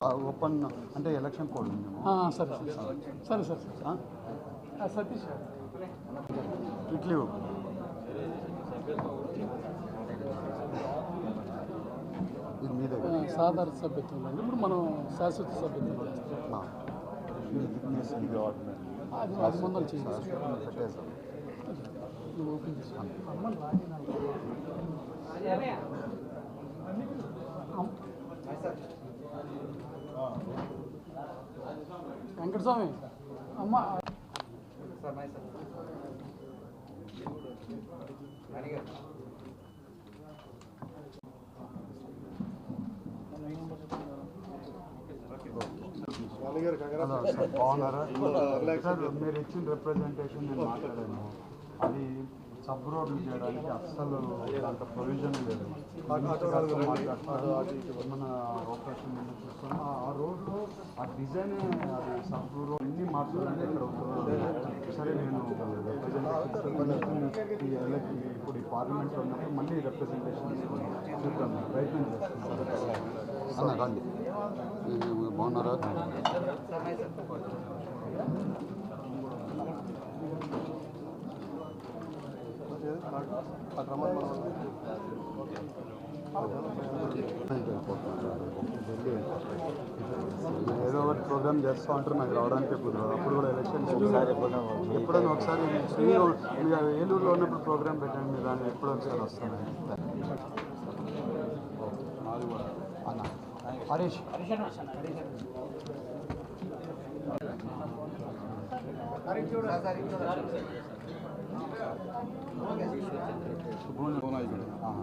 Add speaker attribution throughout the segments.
Speaker 1: Open అంటే election code
Speaker 2: సరే సరే. సరే సరే. సతీష్
Speaker 1: ఇడ్లీ ఇది దగ్గర
Speaker 2: సాధారణ సభ్యత్వం అండి ఇప్పుడు మనం శాశ్వత సభ్యత్వం అది అది ముందర చేయాలి ఓపెన్ చేసుకోండి వెంకటస్వామి అమ్మ
Speaker 1: సార్ బాగున్నారా సార్ మీరు ఇచ్చిన రిప్రజెంటేషన్ నేను మాట్లాడాను అది సబ్ రోడ్లు చేయడానికి అస్సలు అంత ప్రొవిజన్ లేదు సార్తో మాట్లాడుతున్నాను. మన ఆపరేషన్ మీద చూస్తున్నాం ఆ- ఆ రోడ్లో ఆ డిజైన్ అది సబ్ రోడ్ అన్ని మార్చాలంటే ఇక్కడ అవుతుంది సరే నేను ఇప్పుడు ఈ పార్లమెంట్లో ఉన్నప్పుడు మళ్ళీ రిప్రజెంటేషన్ చూద్దాం. ప్రయత్నం చేస్తాను
Speaker 3: రండి. బాగున్నారా?
Speaker 1: ఏదో ఒకటి ప్రోగ్రామ్ చేస్తూ ఉంటారు నాకు రావడానికి కుదరదు అప్పుడు కూడా ఎలక్షన్ ఎప్పుడైనా ఒకసారి మీరు ఏలూరులో ఉన్నప్పుడు ప్రోగ్రామ్ పెట్టండి మీరు దాన్ని ఎప్పుడో ఒకసారి వస్తాను అన్న హరీష్ నా ఆహా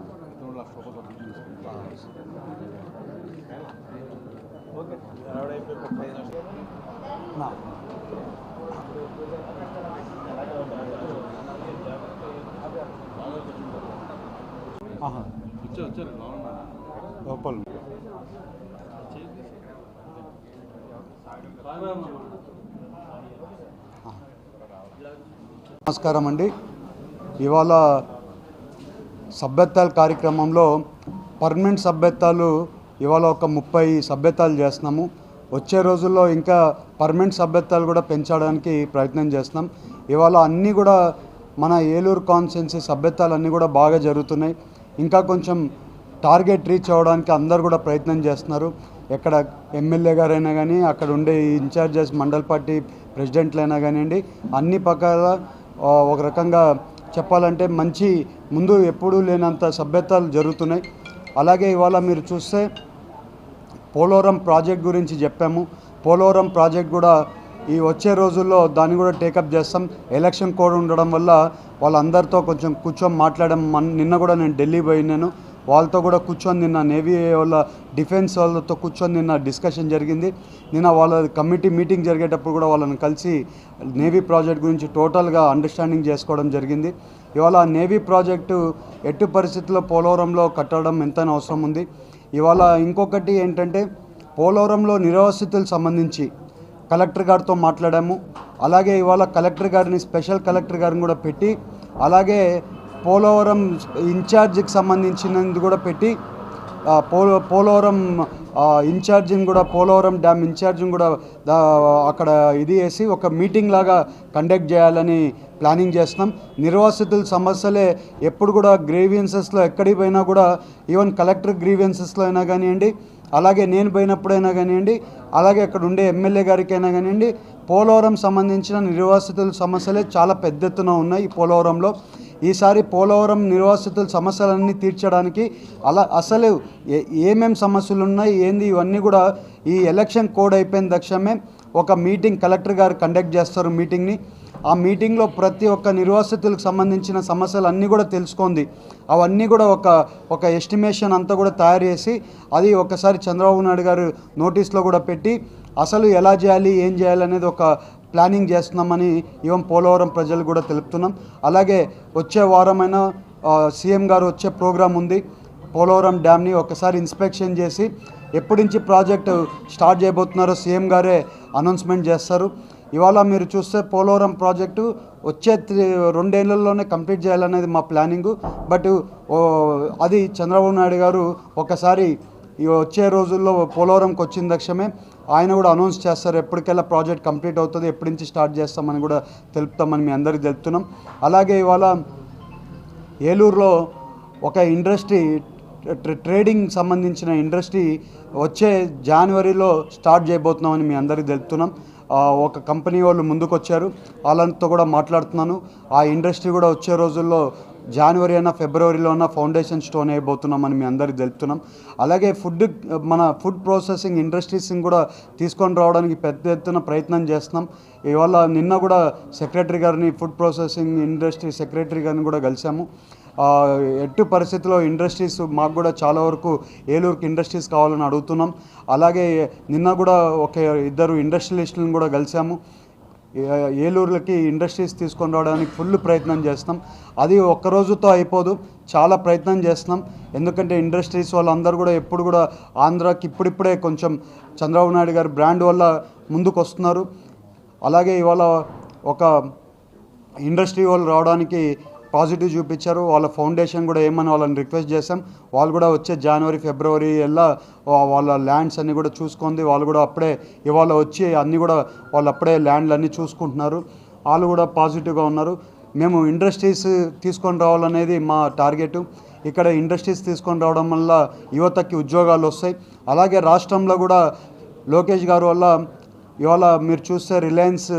Speaker 1: లోపల. నమస్కారం అండి. ఇవాళ సభ్యత్వాల కార్యక్రమంలో పర్మనెంట్ సభ్యత్వాలు ఇవాళ ఒక ముప్పై సభ్యత్వాలు చేస్తున్నాము. వచ్చే రోజుల్లో ఇంకా పర్మనెంట్ సభ్యత్వాలు కూడా పెంచడానికి ప్రయత్నం చేస్తున్నాం. ఇవాళ అన్నీ కూడా మన ఏలూరు కాన్సెన్సీ సభ్యత్వాలు అన్నీ కూడా బాగా జరుగుతున్నాయి. ఇంకా కొంచెం టార్గెట్ రీచ్ అవ్వడానికి అందరు కూడా ప్రయత్నం చేస్తున్నారు. ఎక్కడ ఎమ్మెల్యే గారైనా కానీ అక్కడ ఉండే ఇన్ఛార్జెస్ మండల్ పార్టీ ప్రెసిడెంట్లైనా కానివ్వండి అన్ని పక్కల ఒక రకంగా చెప్పాలంటే మంచి ముందు ఎప్పుడూ లేనంత సభ్యత్వాలు జరుగుతున్నాయి. అలాగే ఇవాళ మీరు చూస్తే పోలవరం ప్రాజెక్ట్ గురించి చెప్పాము. పోలవరం ప్రాజెక్ట్ కూడా ఈ వచ్చే రోజుల్లో దాన్ని కూడా టేకప్ చేస్తాం. ఎలక్షన్ కోడ్ ఉండడం వల్ల వాళ్ళందరితో కొంచెం కూర్చొని మాట్లాడడం నిన్న కూడా నేను ఢిల్లీ పోయినాను వాళ్ళతో కూడా కూర్చొని నిన్న నేవీ వాళ్ళ డిఫెన్స్ వాళ్ళతో కూర్చొని నిన్న డిస్కషన్ జరిగింది. నిన్న వాళ్ళ కమిటీ మీటింగ్ జరిగేటప్పుడు కూడా వాళ్ళని కలిసి నేవీ ప్రాజెక్ట్ గురించి టోటల్గా అండర్స్టాండింగ్ చేసుకోవడం జరిగింది. ఇవాళ నేవీ ప్రాజెక్టు ఎట్టి పరిస్థితుల్లో పోలవరంలో కట్టడం ఎంత అవసరం ఉంది. ఇవాళ ఇంకొకటి ఏంటంటే పోలవరంలో నిర్వాసితులకు సంబంధించి కలెక్టర్ గారితో మాట్లాడాము. అలాగే ఇవాళ కలెక్టర్ గారిని స్పెషల్ కలెక్టర్ గారిని కూడా పెట్టి అలాగే పోలవరం ఇన్ఛార్జికి సంబంధించినది కూడా పెట్టి పోలో పోల పోలవరం ఇన్ఛార్జిని కూడా పోలవరం డ్యామ్ ఇన్ఛార్జిని కూడా అక్కడ ఇది వేసి ఒక మీటింగ్ లాగా కండక్ట్ చేయాలని ప్లానింగ్ చేస్తున్నాం. నిర్వాసితుల సమస్యలే ఎప్పుడు కూడా గ్రీవియన్సెస్లో ఎక్కడికి పోయినా కూడా ఈవెన్ కలెక్టర్ గ్రీవియన్సెస్లో అయినా కానివ్వండి అలాగే నేను పోయినప్పుడైనా కానివ్వండి అలాగే అక్కడ ఉండే ఎమ్మెల్యే గారికైనా కానివ్వండి పోలవరం సంబంధించిన నిర్వాసితుల సమస్యలే చాలా పెద్ద ఎత్తున ఉన్నాయి ఈ పోలవరంలో. ఈసారి పోలవరం నిర్వాసితుల సమస్యలన్నీ తీర్చడానికి అలా అసలు ఏ ఏమేం సమస్యలు ఉన్నాయి ఏంది ఇవన్నీ కూడా ఈ ఎలక్షన్ కోడ్ అయిపోయిన తక్షణమే ఒక మీటింగ్ కలెక్టర్ గారు కండక్ట్ చేస్తారు మీటింగ్ని. ఆ మీటింగ్లో ప్రతి ఒక్క నిర్వాసితులకు సంబంధించిన సమస్యలు అన్నీ కూడా తెలుసుకుంది. అవన్నీ కూడా ఒక ఒక ఎస్టిమేషన్ అంతా కూడా తయారు చేసి అది ఒకసారి చంద్రబాబు నాయుడు గారు నోటీస్లో కూడా పెట్టి అసలు ఎలా చేయాలి ఏం చేయాలి అనేది ఒక ప్లానింగ్ చేస్తున్నామని ఈవెన్ పోలవరం ప్రజలు కూడా తెలుపుతున్నాం. అలాగే వచ్చే వారమైన సీఎం గారు వచ్చే ప్రోగ్రాం ఉంది. పోలవరం డ్యామ్ని ఒకసారి ఇన్స్పెక్షన్ చేసి ఎప్పటి నుంచి ప్రాజెక్టు స్టార్ట్ చేయబోతున్నారో సీఎం గారే అనౌన్స్మెంట్ చేస్తారు. ఇవాళ మీరు చూస్తే పోలవరం ప్రాజెక్టు వచ్చే త్రీ- రెండేళ్ళలోనే కంప్లీట్ చేయాలనేది మా ప్లానింగు. బట్ అది చంద్రబాబు నాయుడు గారు ఒకసారి ఈ వచ్చే రోజుల్లో పోలవరంకి వచ్చిన తక్షణమే ఆయన కూడా అనౌన్స్ చేస్తారు ఎప్పటికెల్లా ప్రాజెక్ట్ కంప్లీట్ అవుతుంది ఎప్పటి నుంచి స్టార్ట్ చేస్తామని కూడా తెలుపుతామని మీ అందరికీ తెలుపుతున్నాం. అలాగే ఇవాళ ఏలూరులో ఒక ఇండస్ట్రీ ట్రేడింగ్ సంబంధించిన ఇండస్ట్రీ వచ్చే జనవరిలో స్టార్ట్ చేయబోతున్నామని మీ అందరికీ తెలుపుతున్నాం. ఒక కంపెనీ వాళ్ళు ముందుకు వచ్చారు వాళ్ళతో కూడా మాట్లాడుతున్నాను. ఆ ఇండస్ట్రీ కూడా వచ్చే రోజుల్లో జనవరి అయినా ఫిబ్రవరిలో ఉన్న ఫౌండేషన్ స్టోన్ అయిపోతున్నామని మీ అందరికి తెలుపుతున్నాం. అలాగే ఫుడ్ మన ఫుడ్ ప్రాసెసింగ్ ఇండస్ట్రీస్ని కూడా తీసుకొని రావడానికి పెద్ద ఎత్తున ప్రయత్నం చేస్తున్నాం. ఇవాళ నిన్న కూడా సెక్రటరీ గారిని ఫుడ్ ప్రాసెసింగ్ ఇండస్ట్రీ సెక్రటరీ గారిని కూడా కలిసాము. ఎట్టు పరిస్థితిలో ఇండస్ట్రీస్ మాకు కూడా చాలా వరకు ఏలూరుకి ఇండస్ట్రీస్ కావాలని అడుగుతున్నాం. అలాగే నిన్న కూడా ఒక ఇద్దరు ఇండస్ట్రియలిస్టులను కూడా కలిసాము. ఏలూరులకి ఇండస్ట్రీస్ తీసుకొని రావడానికి ఫుల్ ప్రయత్నం చేస్తున్నాం. అది ఒక్క రోజుతో అయిపోదు. చాలా ప్రయత్నం చేస్తున్నాం. ఎందుకంటే ఇండస్ట్రీస్ వాళ్ళందరూ కూడా ఎప్పుడు కూడా ఆంధ్రాకి ఇప్పుడిప్పుడే కొంచెం చంద్రబాబు నాయుడు గారి బ్రాండ్ వల్ల ముందుకు వస్తున్నారు అలాగే ఇవాళ ఒక ఇండస్ట్రీ వాళ్ళు రావడానికి పాజిటివ్ చూపించారు. వాళ్ళ ఫౌండేషన్ కూడా ఏమని వాళ్ళని రిక్వెస్ట్ చేశాం. వాళ్ళు కూడా వచ్చే జనవరి ఫిబ్రవరి ఎలా వాళ్ళ ల్యాండ్స్ అన్నీ కూడా చూసుకుంది. వాళ్ళు కూడా అప్పుడే ఇవాళ వచ్చి అన్నీ కూడా వాళ్ళు అప్పుడే ల్యాండ్లు అన్నీ చూసుకుంటున్నారు. వాళ్ళు కూడా పాజిటివ్గా ఉన్నారు. మేము ఇండస్ట్రీస్ తీసుకొని రావాలనేది మా టార్గెట్ ఇక్కడ ఇండస్ట్రీస్ తీసుకొని రావడం వల్ల యువతకి ఉద్యోగాలు వస్తాయి. అలాగే రాష్ట్రంలో కూడా లోకేష్ గారు వల్ల ఇవాళ మీరు చూస్తే రిలయన్స్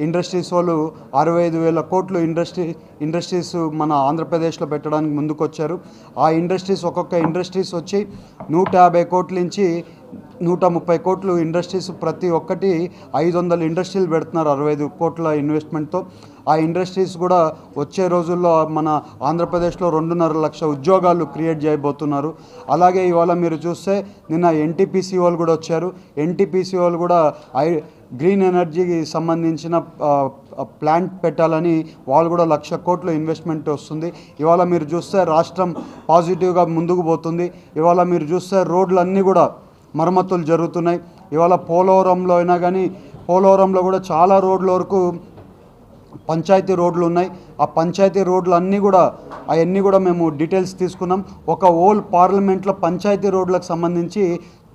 Speaker 1: ఇండస్ట్రీస్ వాళ్ళు అరవై ఐదు వేల కోట్లు ఇండస్ట్రీ ఇండస్ట్రీస్ మన ఆంధ్రప్రదేశ్లో పెట్టడానికి ముందుకొచ్చారు. ఆ ఇండస్ట్రీస్ ఒక్కొక్క ఇండస్ట్రీస్ వచ్చి నూట యాభై కోట్ల నుంచి నూట ముప్పై కోట్లు ఇండస్ట్రీస్ ప్రతి ఒక్కటి ఐదు వందల ఇండస్ట్రీలు పెడుతున్నారు అరవై ఐదు కోట్ల ఇన్వెస్ట్మెంట్తో. ఆ ఇండస్ట్రీస్ కూడా వచ్చే రోజుల్లో మన ఆంధ్రప్రదేశ్లో రెండున్నర లక్ష ఉద్యోగాలు క్రియేట్ చేయబోతున్నారు. అలాగే ఇవాళ మీరు చూస్తే నిన్న ఎన్టీపీసీ వాళ్ళు కూడా వచ్చారు. ఎన్టీపీసీ వాళ్ళు కూడా ఐ గ్రీన్ ఎనర్జీకి సంబంధించిన ప్లాంట్ పెట్టాలని వాళ్ళు కూడా లక్ష కోట్లు ఇన్వెస్ట్మెంట్ వస్తుంది. ఇవాళ మీరు చూస్తే రాష్ట్రం పాజిటివ్గా ముందుకు పోతుంది. ఇవాళ మీరు చూస్తే రోడ్లన్నీ కూడా మరమ్మతులు జరుగుతున్నాయి. ఇవాళ పోలవరంలో అయినా కానీ పోలవరంలో కూడా చాలా రోడ్ల వరకు పంచాయతీ రోడ్లు ఉన్నాయి. ఆ పంచాయతీ రోడ్లు అన్నీ కూడా అవన్నీ కూడా మేము డీటెయిల్స్ తీసుకున్నాం. ఒక ఓల్ పార్లమెంట్లో పంచాయతీ రోడ్లకు సంబంధించి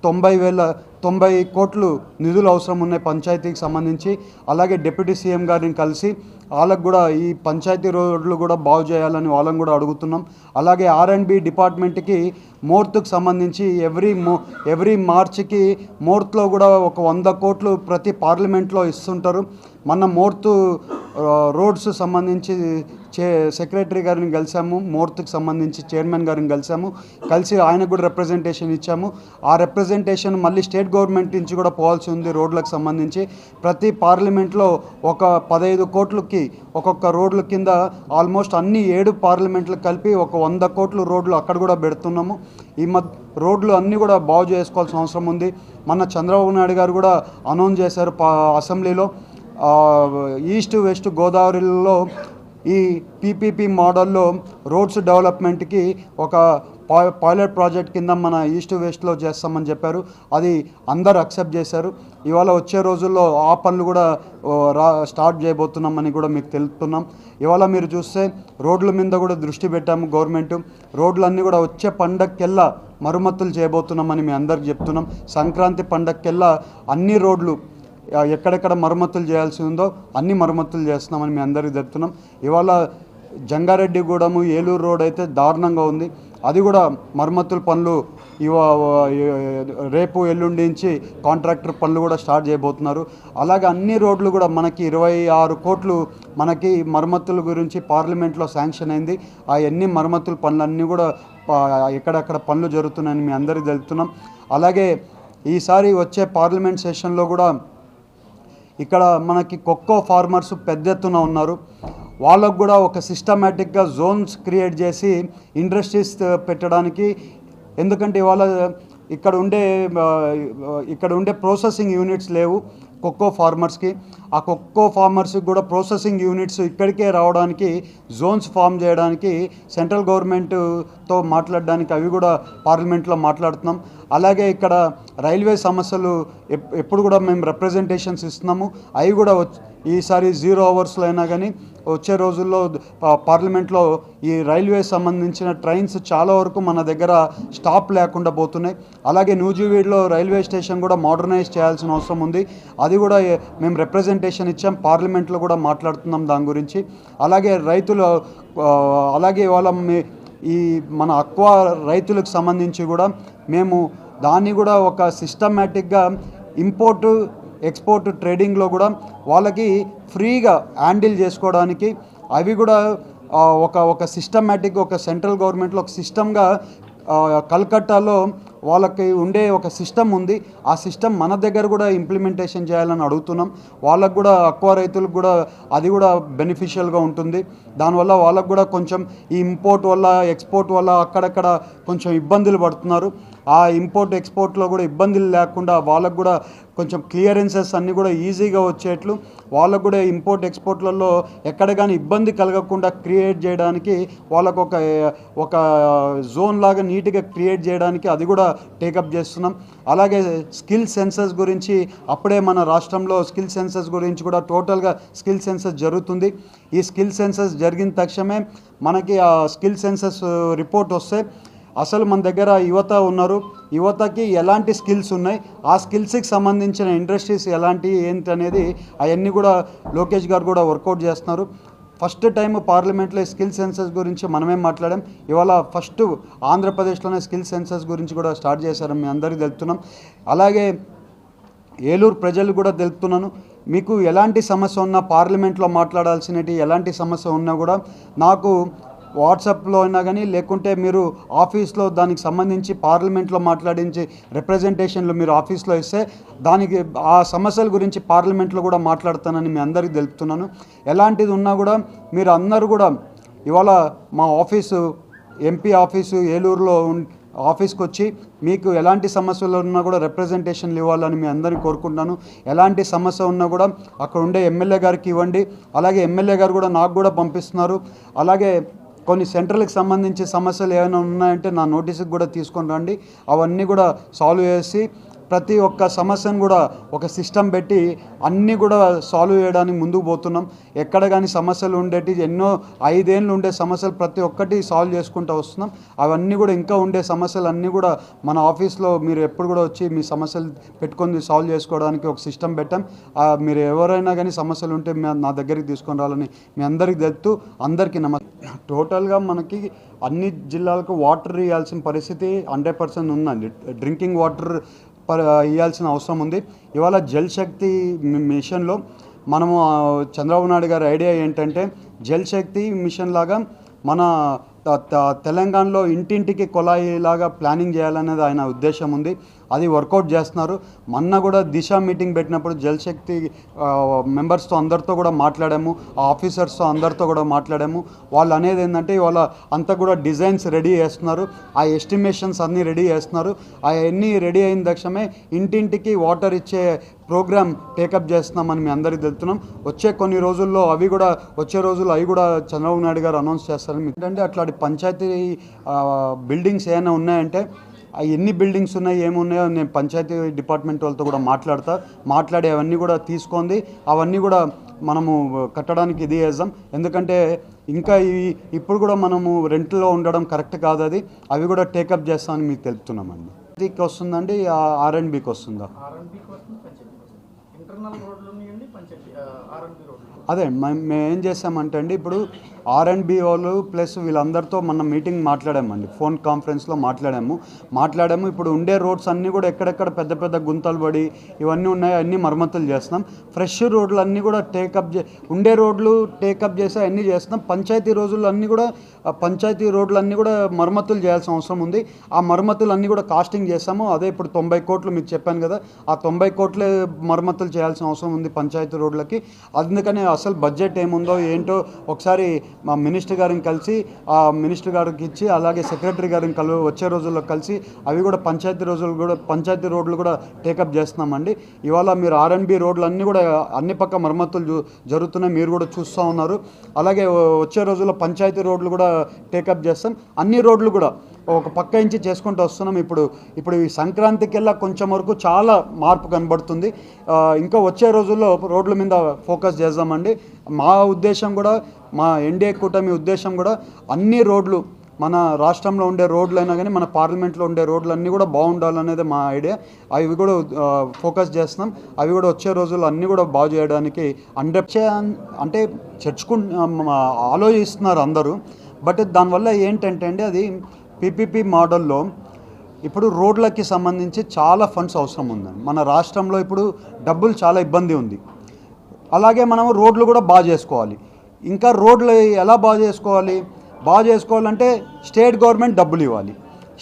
Speaker 1: తొంభై వేల తొంభై కోట్లు నిధులు అవసరం ఉన్నాయి పంచాయతీకి సంబంధించి అలాగే డిప్యూటీ సీఎం గారిని కలిసి వాళ్ళకు కూడా ఈ పంచాయతీ రోడ్లు కూడా బాగు చేయాలని వాళ్ళని కూడా అడుగుతున్నాం. అలాగే ఆర్ అండ్ బి డిపార్ట్మెంట్కి మోర్త్కి సంబంధించి ఎవ్రీ మో ఎవ్రీ మార్చ్కి మోర్త్లో కూడా ఒక వంద కోట్లు ప్రతి పార్లమెంట్లో ఇస్తుంటారు. మన మోర్తు రోడ్స్ సంబంధించి చే సెక్రటరీ గారిని కలిసాము మోర్త్కి సంబంధించి చైర్మన్ గారిని కలిసాము కలిసి ఆయనకు కూడా రిప్రజెంటేషన్ ఇచ్చాము. ఆ రిప్రజెంటేషన్ మళ్ళీ స్టేట్ గవర్నమెంట్ నుంచి కూడా పోవాల్సి ఉంది రోడ్లకు సంబంధించి. ప్రతి పార్లమెంట్లో ఒక పదహైదు కోట్లకి ఒక్కొక్క రోడ్ల కింద ఆల్మోస్ట్ అన్ని ఏడు పార్లమెంట్లు కలిపి ఒక వంద కోట్లు రోడ్లు అక్కడ కూడా పెడుతున్నాము. ఈ మధ్య రోడ్లు అన్నీ కూడా బాగు చేసుకోవాల్సిన అవసరం ఉంది. మన చంద్రబాబు నాయుడు గారు కూడా అనౌన్స్ చేశారు పా అసెంబ్లీలో. ఈస్ట్ వెస్ట్ గోదావరిలో ఈ పీపీపీ మోడల్లో రోడ్స్ డెవలప్మెంట్కి ఒక పా- పైలట్ ప్రాజెక్ట్ కింద మన ఈస్ట్ వెస్ట్లో చేస్తామని చెప్పారు. అది అందరు అక్సెప్ట్ చేశారు. ఇవాళ వచ్చే రోజుల్లో ఆ పనులు కూడా రా స్టార్ట్ చేయబోతున్నామని కూడా మీకు తెలుపుతున్నాం. ఇవాళ మీరు చూస్తే రోడ్ల మీద కూడా దృష్టి పెట్టాము గవర్నమెంట్. రోడ్లన్నీ కూడా వచ్చే పండగకెల్లా మరమ్మతులు చేయబోతున్నామని మీ అందరికి చెప్తున్నాం. సంక్రాంతి పండగకెల్లా అన్ని రోడ్లు ఎక్కడెక్కడ మరమ్మతులు చేయాల్సి ఉందో అన్ని మరమ్మతులు చేస్తున్నామని మేము అందరికీ చెప్తున్నాం. ఇవాళ జంగారెడ్డిగూడెము ఏలూరు రోడ్ అయితే దారుణంగా ఉంది. అది కూడా మరమ్మతుల పనులు ఇవ రేపు ఎల్లుండి నుంచి కాంట్రాక్టర్ పనులు కూడా స్టార్ట్ చేయబోతున్నారు. అలాగే అన్ని రోడ్లు కూడా మనకి ఇరవై ఆరు కోట్లు మనకి మరమ్మతుల గురించి పార్లమెంట్లో శాంక్షన్ అయింది. ఆ ఎన్ని మరమ్మతుల పనులన్నీ కూడా ఎక్కడెక్కడ పనులు జరుగుతున్నాయని మీ అందరికీ తెలుపుతున్నాం. అలాగే ఈసారి వచ్చే పార్లమెంట్ సెషన్లో కూడా ఇక్కడ మనకి కొక్కో ఫార్మర్స్ పెద్ద ఎత్తున ఉన్నారు. వాళ్ళకు కూడా ఒక సిస్టమేటిక్గా జోన్స్ క్రియేట్ చేసి ఇండస్ట్రీస్ uh, పెట్టడానికి. ఎందుకంటే ఇవాళ ఇక్కడ ఉండే uh, ఇక్కడ ఉండే ప్రాసెసింగ్ యూనిట్స్ లేవు కొక్కో ఫార్మర్స్కి. ఆ కొక్కో ఫార్మర్స్కి కూడా ప్రాసెసింగ్ యూనిట్స్ ఇక్కడికే రావడానికి జోన్స్ ఫామ్ చేయడానికి సెంట్రల్ గవర్నమెంట్తో మాట్లాడడానికి అవి కూడా పార్లమెంట్లో మాట్లాడుతున్నాం. అలాగే ఇక్కడ రైల్వే సమస్యలు ఎప్- ఎప్పుడు కూడా మేము రిప్రజెంటేషన్స్ ఇస్తున్నాము. అవి కూడా ఈసారి జీరో అవర్స్లో అయినా కానీ వచ్చే రోజుల్లో పార్లమెంట్లో ఈ రైల్వే సంబంధించిన ట్రైన్స్ చాలా వరకు మన దగ్గర స్టాప్ లేకుండా పోతున్నాయి. అలాగే నూజివీడ్లో రైల్వే స్టేషన్ కూడా మోడర్నైజ్ చేయాల్సిన అవసరం ఉంది. అది కూడా మేము రిప్రజెంట్ రిప్రజెంటేషన్ ఇచ్చాం పార్లమెంట్లో కూడా మాట్లాడుతున్నాం దాని గురించి. అలాగే రైతులు అలాగే ఇవాళ ఈ మన అక్వా రైతులకు సంబంధించి కూడా మేము దాన్ని కూడా ఒక సిస్టమేటిక్గా ఇంపోర్టు ఎక్స్పోర్ట్ ట్రేడింగ్లో కూడా వాళ్ళకి ఫ్రీగా హ్యాండిల్ చేసుకోవడానికి అవి కూడా ఒక ఒక సిస్టమేటిక్ ఒక సెంట్రల్ గవర్నమెంట్లో ఒక సిస్టమ్గా కల్కట్టాలో వాళ్ళకి ఉండే ఒక సిస్టమ్ ఉంది. ఆ సిస్టమ్ మన దగ్గర కూడా ఇంప్లిమెంటేషన్ చేయాలని అడుగుతున్నాం. వాళ్ళకు కూడా అక్వా రైతులకు కూడా అది కూడా బెనిఫిషియల్గా ఉంటుంది. దానివల్ల వాళ్ళకు కూడా కొంచెం ఈ ఇంపోర్ట్ వల్ల ఎక్స్పోర్ట్ వల్ల అక్కడక్కడ కొంచెం ఇబ్బందులు పడుతున్నారు. ఆ ఇంపోర్ట్ ఎక్స్పోర్ట్లో కూడా ఇబ్బందులు లేకుండా వాళ్ళకు కూడా కొంచెం క్లియరెన్సెస్ అన్నీ కూడా ఈజీగా వచ్చేట్లు వాళ్ళకు కూడా ఇంపోర్ట్ ఎక్స్పోర్ట్లలో ఎక్కడ కానీ ఇబ్బంది కలగకుండా క్రియేట్ చేయడానికి వాళ్ళకు ఒక ఒక జోన్ లాగా నీట్గా క్రియేట్ చేయడానికి అది కూడా టేకప్ చేస్తున్నాం. అలాగే స్కిల్ సెన్సస్ గురించి అప్పుడే మన రాష్ట్రంలో స్కిల్ సెన్సస్ గురించి కూడా టోటల్గా స్కిల్ సెన్సస్ జరుగుతుంది. ఈ స్కిల్ సెన్సస్ జరిగిన తక్షణమే మనకి ఆ స్కిల్ సెన్సస్ రిపోర్ట్ వస్తే అసలు మన దగ్గర యువత ఉన్నారు. యువతకి ఎలాంటి స్కిల్స్ ఉన్నాయి? ఆ స్కిల్స్కి సంబంధించిన ఇండస్ట్రీస్ ఎలాంటి ఏంటి అనేది అవన్నీ కూడా లోకేష్ గారు కూడా వర్కౌట్ చేస్తున్నారు. ఫస్ట్ టైం పార్లమెంట్లో స్కిల్ సెన్సస్ గురించి మనమే మాట్లాడాం. ఇవాళ ఫస్ట్ ఆంధ్రప్రదేశ్లోనే స్కిల్ సెన్సస్ గురించి కూడా స్టార్ట్ చేశారు మీ అందరికీ తెలుపుతున్నాం. అలాగే ఏలూరు ప్రజలు కూడా తెలుపుతున్నాను. మీకు ఎలాంటి సమస్య ఉన్నా పార్లమెంట్లో మాట్లాడాల్సినవి ఎలాంటి సమస్య ఉన్నా కూడా నాకు వాట్సాప్లో అయినా కానీ లేకుంటే మీరు ఆఫీస్లో దానికి సంబంధించి పార్లమెంట్లో మాట్లాడించి రిప్రజెంటేషన్లు మీరు ఆఫీస్లో ఇస్తే దానికి ఆ సమస్యల గురించి పార్లమెంట్లో కూడా మాట్లాడతానని మీ అందరికీ తెలుపుతున్నాను. ఎలాంటిది ఉన్నా కూడా మీరు అందరూ కూడా ఇవాళ మా ఆఫీసు ఎంపీ ఆఫీసు ఏలూరులో ఆఫీస్కి వచ్చి మీకు ఎలాంటి సమస్యలు ఉన్నా కూడా రిప్రజెంటేషన్లు ఇవ్వాలని మీ అందరిని కోరుకుంటున్నాను. ఎలాంటి సమస్య ఉన్నా కూడా అక్కడ ఉండే ఎమ్మెల్యే గారికి ఇవ్వండి. అలాగే ఎమ్మెల్యే గారు కూడా నాకు కూడా పంపిస్తున్నారు. అలాగే కొన్ని సెంట్రల్కి సంబంధించి సమస్యలు ఏమైనా ఉన్నాయంటే నా నోటీస్కి కూడా తీసుకొని రండి. అవన్నీ కూడా సాల్వ్ చేసి ప్రతి ఒక్క సమస్యను కూడా ఒక సిస్టమ్ పెట్టి అన్నీ కూడా సాల్వ్ చేయడానికి ముందుకు పోతున్నాం. ఎక్కడ కానీ సమస్యలు ఉండేటి ఎన్నో ఐదేళ్ళు ఉండే సమస్యలు ప్రతి ఒక్కటి సాల్వ్ చేసుకుంటూ వస్తున్నాం. అవన్నీ కూడా ఇంకా ఉండే సమస్యలు అన్నీ కూడా మన ఆఫీస్లో మీరు ఎప్పుడు కూడా వచ్చి మీ సమస్యలు పెట్టుకొని సాల్వ్ చేసుకోవడానికి ఒక సిస్టమ్ పెట్టాం. మీరు ఎవరైనా కానీ సమస్యలు ఉంటే నా దగ్గరికి తీసుకొని రావాలని మీ అందరికీ తెలుపుతూ అందరికీ నమస్తే టోటల్గా మనకి అన్ని జిల్లాలకు వాటర్ ఇవ్వాల్సిన పరిస్థితి హండ్రెడ్ పర్సెంట్ ఉందండి. డ్రింకింగ్ వాటర్ ఇవ్వాల్సిన అవసరం ఉంది. ఇవాళ జల్ శక్తి మిషన్లో మనము చంద్రబాబు నాయుడు గారి ఐడియా ఏంటంటే జల్ శక్తి మిషన్ లాగా మన త- తెలంగాణలో ఇంటింటికి కుళాయి లాగా ప్లానింగ్ చేయాలనేది ఆయన ఉద్దేశం ఉంది. అది వర్కౌట్ చేస్తున్నారు. మొన్న కూడా దిశ మీటింగ్ పెట్టినప్పుడు జలశక్తి మెంబర్స్తో అందరితో కూడా మాట్లాడాము. ఆ ఆఫీసర్స్తో అందరితో కూడా మాట్లాడాము. వాళ్ళు అనేది ఏంటంటే ఇవాళ అంతా కూడా డిజైన్స్ రెడీ చేస్తున్నారు. ఆ ఎస్టిమేషన్స్ అన్నీ రెడీ చేస్తున్నారు. అవన్నీ రెడీ అయిన తక్షణమే ఇంటింటికి వాటర్ ఇచ్చే ప్రోగ్రామ్ టేకప్ చేస్తున్నామని మీ అందరికీ తెలుపుతున్నాం. వచ్చే కొన్ని రోజుల్లో అవి కూడా వచ్చే రోజుల్లో అవి కూడా చంద్రబాబు నాయుడు గారు అనౌన్స్ చేస్తారని ఏంటంటే అట్లాంటి పంచాయతీ బిల్డింగ్స్ ఏమైనా ఉన్నాయంటే ఎన్ని బిల్డింగ్స్ ఉన్నాయి ఏమున్నాయో నేను పంచాయతీ డిపార్ట్మెంట్ వాళ్ళతో కూడా మాట్లాడతా. మాట్లాడి అవన్నీ కూడా తీసుకుంది అవన్నీ కూడా మనము కట్టడానికి ఇది చేద్దాం. ఎందుకంటే ఇంకా ఇవి ఇప్పుడు కూడా మనము రెంట్లో ఉండడం కరెక్ట్ కాదు అది. అవి కూడా టేకప్ చేస్తామని మీకు తెలుపుతున్నామండి. దీనికి వస్తుందండి ఆర్ అండ్ బికి వస్తుందా? అదే మేము ఏం చేసామంటే అండి ఇప్పుడు ఆర్ అండ్ బి వాళ్ళు ప్లస్ వీళ్ళందరితో మన మీటింగ్ మాట్లాడామండి. ఫోన్ కాన్ఫరెన్స్లో మాట్లాడాము. మాట్లాడాము. ఇప్పుడు ఉండే రోడ్స్ అన్నీ కూడా ఎక్కడెక్కడ పెద్ద పెద్ద గుంతలు పడి ఇవన్నీ ఉన్నాయి. అన్నీ మరమ్మతులు చేస్తున్నాం. ఫ్రెష్ రోడ్లు అన్నీ కూడా టేకప్ చే ఉండే రోడ్లు టేకప్ చేసి అన్నీ చేస్తున్నాం. పంచాయతీ రోజుల్లో అన్నీ కూడా పంచాయతీ రోడ్లు అన్నీ కూడా మరమ్మతులు చేయాల్సిన అవసరం ఉంది. ఆ మరమ్మతులు అన్నీ కూడా కాస్టింగ్ చేస్తాము. అదే ఇప్పుడు తొంభై కోట్లు మీకు చెప్పాను కదా ఆ తొంభై కోట్లే మరమ్మతులు చేయాల్సిన అవసరం ఉంది పంచాయతీ రోడ్లకి. అందుకని అసలు బడ్జెట్ ఏముందో ఏంటో ఒకసారి మా మినిస్టర్ గారిని కలిసి ఆ మినిస్టర్ గారికి ఇచ్చి అలాగే సెక్రటరీ గారిని కలు వచ్చే రోజుల్లో కలిసి అవి కూడా పంచాయతీ రోజులు కూడా పంచాయతీ రోడ్లు కూడా టేకప్ చేస్తున్నామండి. ఇవాళ మీరు ఆర్ఎన్బి రోడ్లు అన్నీ కూడా అన్ని పక్క మరమ్మతులు జరుగుతున్నాయి. మీరు కూడా చూస్తూ ఉన్నారు. అలాగే వచ్చే రోజుల్లో పంచాయతీ రోడ్లు కూడా టేకప్ చేస్తాం. అన్ని రోడ్లు కూడా ఒక పక్క నుంచి చేసుకుంటూ వస్తున్నాం. ఇప్పుడు ఇప్పుడు ఈ సంక్రాంతికెల్లా కొంచెం వరకు చాలా మార్పు కనబడుతుంది. ఇంకా వచ్చే రోజుల్లో రోడ్ల మీద ఫోకస్ చేద్దామండి. మా ఉద్దేశం కూడా మా ఎన్డీఏ కూటమి ఉద్దేశం కూడా అన్ని రోడ్లు మన రాష్ట్రంలో ఉండే రోడ్లు అయినా కానీ మన పార్లమెంట్లో ఉండే రోడ్లు అన్నీ కూడా బాగుండాలనేది మా ఐడియా. అవి కూడా ఫోకస్ చేస్తున్నాం. అవి కూడా వచ్చే రోజుల్లో అన్నీ కూడా బాగు చేయడానికి అంటే అంటే చర్చకు ఆలోచిస్తున్నారు అందరూ. బట్ దానివల్ల ఏంటంటే అండి అది పీపీపీ మోడల్లో ఇప్పుడు రోడ్లకి సంబంధించి చాలా ఫండ్స్ అవసరం ఉందండి. మన రాష్ట్రంలో ఇప్పుడు డబ్బులు చాలా ఇబ్బంది ఉంది. అలాగే మనం రోడ్లు కూడా బాగా చేసుకోవాలి. ఇంకా రోడ్లు ఎలా బాగా చేసుకోవాలి? బాగా చేసుకోవాలంటే స్టేట్ గవర్నమెంట్ డబ్బులు ఇవ్వాలి.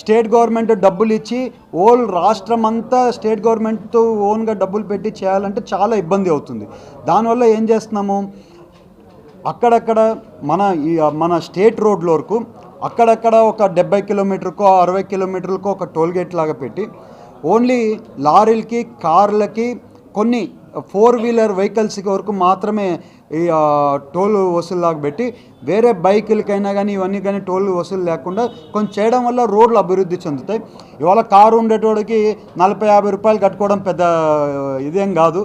Speaker 1: స్టేట్ గవర్నమెంట్ డబ్బులు ఇచ్చి ఓల్ రాష్ట్రం అంతా స్టేట్ గవర్నమెంట్తో ఓన్గా డబ్బులు పెట్టి చేయాలంటే చాలా ఇబ్బంది అవుతుంది. దానివల్ల ఏం చేస్తున్నాము? అక్కడక్కడ మన ఈ మన స్టేట్ రోడ్ల వరకు అక్కడక్కడ ఒక డెబ్బై కిలోమీటర్కో అరవై కిలోమీటర్లకో ఒక టోల్ గేట్ లాగా పెట్టి ఓన్లీ లారీలకి కార్లకి కొన్ని ఫోర్ వీలర్ వెహికల్స్కి వరకు మాత్రమే ఈ ఆ, టోల్ వసూలులాగా పెట్టి వేరే బైకులకైనా కానీ ఇవన్నీ కానీ టోల్ వసూలు లేకుండా కొంచెం చేయడం వల్ల రోడ్లు అభివృద్ధి చెందుతాయి. ఇవాళ కారు ఉండేటోడికి నలభై యాభై రూపాయలు కట్టుకోవడం పెద్ద ఇదేం కాదు.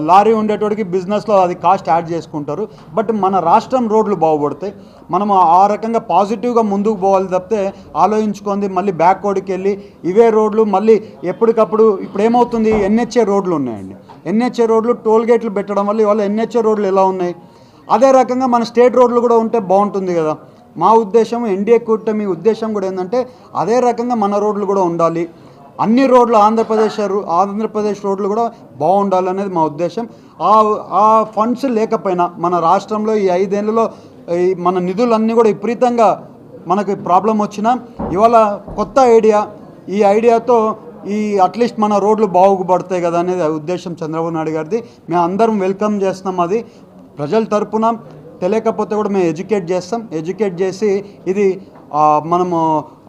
Speaker 1: లారీ ఉండేటోడికి బిజినెస్లో అది కాస్ట్ యాడ్ చేసుకుంటారు. బట్ మన రాష్ట్రం రోడ్లు బాగుపడతాయి. మనం ఆ రకంగా పాజిటివ్గా ముందుకు పోవాలి తప్పితే ఆలోచించుకుంది మళ్ళీ బ్యాక్వర్డ్కి వెళ్ళి ఇవే రోడ్లు మళ్ళీ ఎప్పటికప్పుడు ఇప్పుడు ఏమవుతుంది ఎన్హెచ్ఏ రోడ్లు ఉన్నాయండి. ఎన్హెచ్ఏ రోడ్లు టోల్ గేట్లు పెట్టడం వల్ల ఇవాళ ఎన్హెచ్ఏ రోడ్లు ఎలా ఉన్నాయి? అదే రకంగా మన స్టేట్ రోడ్లు కూడా ఉంటే బాగుంటుంది కదా. మా ఉద్దేశం ఎన్డీఏ కూటమి ఉద్దేశం కూడా ఏంటంటే అదే రకంగా మన రోడ్లు కూడా ఉండాలి. అన్ని రోడ్లు ఆంధ్రప్రదేశ్ ఆంధ్రప్రదేశ్ రోడ్లు కూడా బాగుండాలనేది మా ఉద్దేశం. ఆ ఆ ఫండ్స్ లేకపోయినా మన రాష్ట్రంలో ఈ ఐదేళ్ళలో ఈ మన నిధులన్నీ కూడా విపరీతంగా మనకి ప్రాబ్లం వచ్చినా ఇవాళ కొత్త ఐడియా ఈ ఐడియాతో ఈ అట్లీస్ట్ మన రోడ్లు బాగుపడతాయి కదా అనేది ఉద్దేశం చంద్రబాబు నాయుడు గారిది. మేము అందరం వెల్కమ్ చేస్తున్నాం అది. ప్రజల తరపున తెలియకపోతే కూడా మేము ఎడ్యుకేట్ చేస్తాం. ఎడ్యుకేట్ చేసి ఇది మనము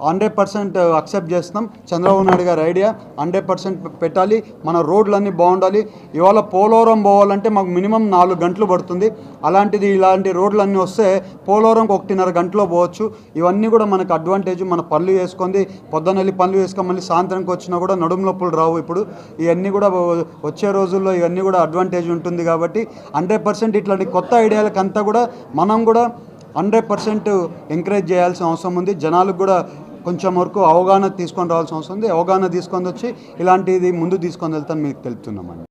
Speaker 1: హండ్రెడ్ పర్సెంట్ అక్సెప్ట్ చేస్తాం చంద్రబాబు నాయుడు గారి ఐడియా హండ్రెడ్ పర్సెంట్ పెట్టాలి. మన రోడ్లన్నీ బాగుండాలి. ఇవాళ పోలవరం పోవాలంటే మాకు మినిమం నాలుగు గంటలు పడుతుంది. అలాంటిది ఇలాంటి రోడ్లన్నీ వస్తే పోలవరంకి ఒకటిన్నర గంటలో పోవచ్చు. ఇవన్నీ కూడా మనకు అడ్వాంటేజ్ మన పనులు చేసుకుంది పొద్దున్న వెళ్ళి పనులు చేసుకొని మళ్ళీ సాయంత్రంకి వచ్చినా కూడా నడుము నొప్పులు రావు ఇప్పుడు. ఇవన్నీ కూడా వచ్చే రోజుల్లో ఇవన్నీ కూడా అడ్వాంటేజ్ ఉంటుంది కాబట్టి హండ్రెడ్ పర్సెంట్ ఇట్లాంటి కొత్త ఐడియాలకంతా కూడా మనం కూడా హండ్రెడ్ పర్సెంట్ ఎంకరేజ్ చేయాల్సిన అవసరం ఉంది. జనాలకు కూడా కొంచెం వరకు అవగాహన తీసుకొని రావాల్సిన అవసరం ఉంది. అవగాహన తీసుకొని వచ్చి ఇలాంటిది ముందు తీసుకొని వెళ్తాను మీకు తెలుపుతున్నామండి.